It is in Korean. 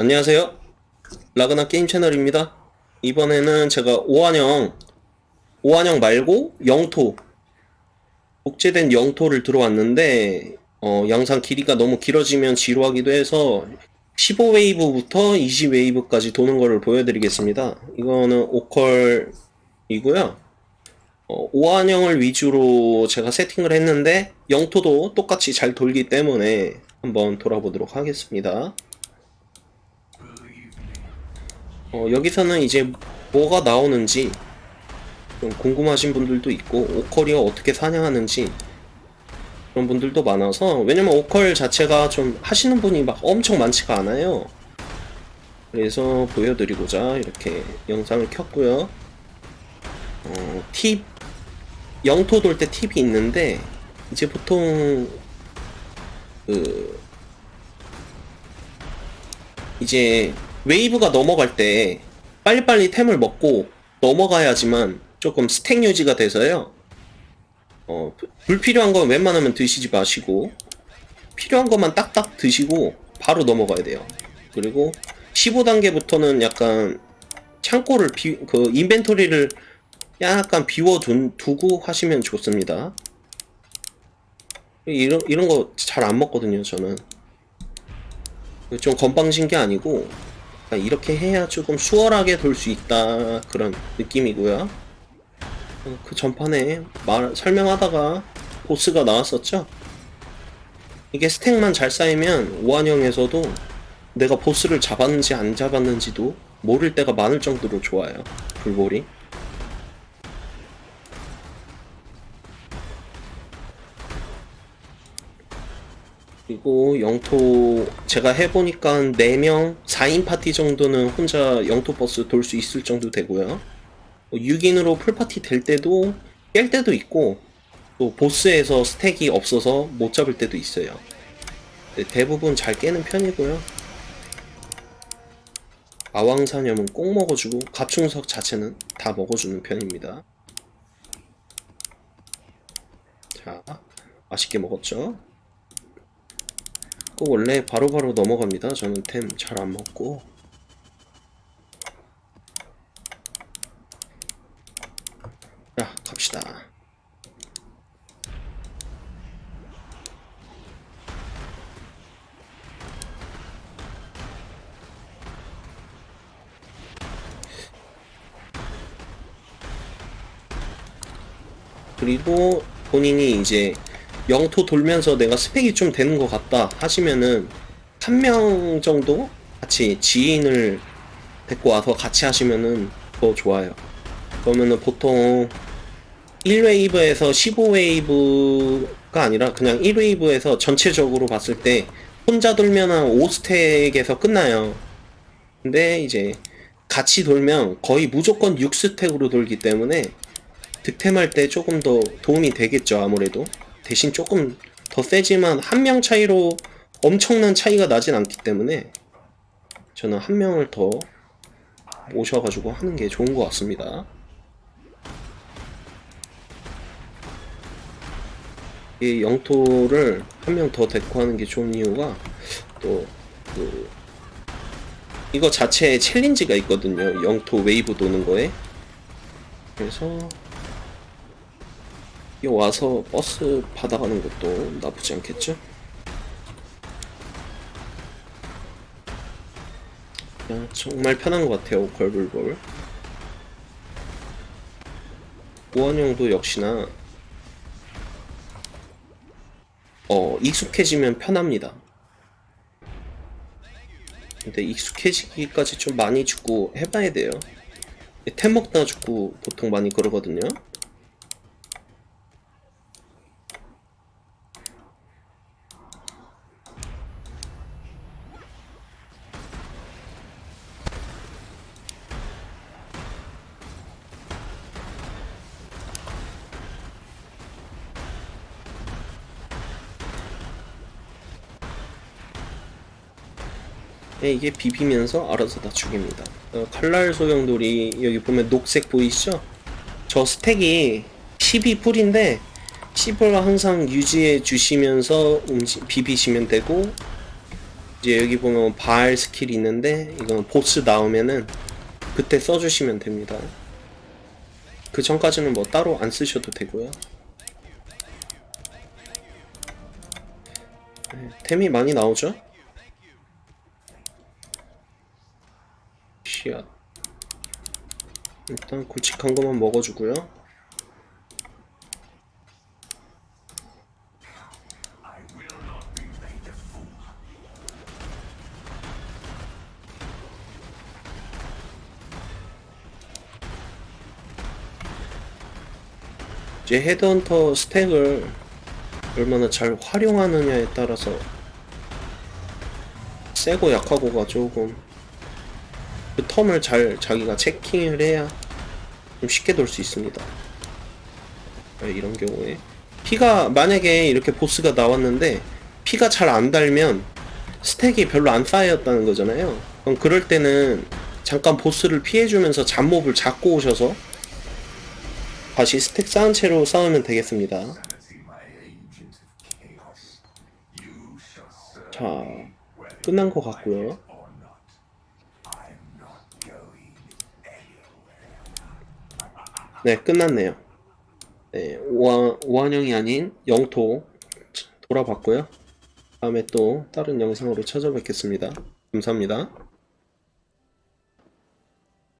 안녕하세요. 라그나 게임 채널입니다. 이번에는 제가 오한영, 오한영 말고 영토, 복제된 영토를 들어왔는데, 어, 영상 길이가 너무 길어지면 지루하기도 해서 15웨이브부터 20웨이브까지 도는 거를 보여드리겠습니다. 이거는 5컬이고요. 어, 오한영을 위주로 제가 세팅을 했는데, 영토도 똑같이 잘 돌기 때문에 한번 돌아보도록 하겠습니다. 어, 여기서는 이제 뭐가 나오는지 좀 궁금하신 분들도 있고 오컬이 어떻게 사냥하는지 그런 분들도 많아서 왜냐면 오컬 자체가 좀 하시는 분이 막 엄청 많지가 않아요. 그래서 보여드리고자 이렇게 영상을 켰고요. 어, 팁 영토 돌 때 팁이 있는데 이제 보통 그 이제 웨이브가 넘어갈 때 빨리빨리 템을 먹고 넘어가야지만 조금 스택 유지가 돼서요. 어, 불- 불필요한 건 웬만하면 드시지 마시고 필요한 것만 딱딱 드시고 바로 넘어가야 돼요. 그리고 15단계부터는 약간 창고를 비, 그 인벤토리를 약간 비워 둔, 두고 하시면 좋습니다. 이런 이런 거 잘 안 먹거든요, 저는. 좀 건방진 게 아니고 이렇게 해야 조금 수월하게 돌 수 있다 그런 느낌이고요. 어, 그 전판에 말 설명하다가 보스가 나왔었죠. 이게 스택만 잘 쌓이면 오한영에서도 내가 보스를 잡았는지 안 잡았는지도 모를 때가 많을 정도로 좋아요. 불볼이. 그리고 영토 제가 해보니까 4명 4인 파티 정도는 혼자 영토 버스 돌 수 있을 정도 되고요. 6인으로 풀파티 될 때도 깰 때도 있고 또 보스에서 스택이 없어서 못 잡을 때도 있어요. 네, 대부분 잘 깨는 편이고요. 아왕사념은 꼭 먹어주고 갑충석 자체는 다 먹어주는 편입니다. 자 맛있게 먹었죠 그 원래 바로 바로 넘어갑니다. 저는 템 잘 안 먹고. 자, 갑시다. 그리고 본인이 이제 영토 돌면서 내가 스펙이 좀 되는 것 같다 하시면은 한 명 정도 같이 지인을 데리고 와서 같이 하시면은 더 좋아요. 그러면은 보통 1웨이브에서 15웨이브가 아니라 그냥 1웨이브에서 전체적으로 봤을 때 혼자 돌면 한 5스택에서 끝나요. 근데 이제 같이 돌면 거의 무조건 6스택으로 돌기 때문에 득템할 때 조금 더 도움이 되겠죠 아무래도 대신 조금 더 세지만 한 명 차이로 엄청난 차이가 나진 않기 때문에 저는 한 명을 더 모셔가지고 하는 게 좋은 것 같습니다. 이 영토를 한 명 더 데리고 하는 게 좋은 이유가 또 그 이거 자체에 챌린지가 있거든요. 영토 웨이브 도는 거에. 그래서 여기 와서 버스 받아가는 것도 나쁘지 않겠죠? 야, 정말 편한 것 같아요, 걸불볼. 우원형도 역시나 어, 익숙해지면 편합니다. 근데 익숙해지기까지 좀 많이 죽고 해봐야 돼요. 템 먹다 죽고 보통 많이 그러거든요. 이게 비비면서 알아서 다 죽입니다. 어, 칼날 소용돌이 여기 보면 녹색 보이시죠? 저 스택이 12풀인데 10을 항상 유지해 주시면서 움직, 비비시면 되고 이제 여기 보면 발 스킬이 있는데 이건 보스 나오면은 그때 써주시면 됩니다. 그 전까지는 뭐 따로 안 쓰셔도 되고요. 네, 템이 많이 나오죠? 씨앗. 일단 굵직한 것만 먹어주고요. 이제 헤드헌터 스택을 얼마나 잘 활용하느냐에 따라서 세고 약하고가 조금 그 텀을 잘 자기가 체킹을 해야 좀 쉽게 돌 수 있습니다. 네, 이런 경우에 피가 만약에 이렇게 보스가 나왔는데 피가 잘 안 달면 스택이 별로 안 쌓였다는 거잖아요. 그럼 그럴 때는 잠깐 보스를 피해주면서 잡몹을 잡고 오셔서 다시 스택 쌓은 채로 싸우면 되겠습니다. 자, 끝난 것 같고요. 네, 끝났네요. 네, 오한, 오한영이 아닌 영토 돌아봤고요. 다음에 또 다른 영상으로 찾아뵙겠습니다. 감사합니다.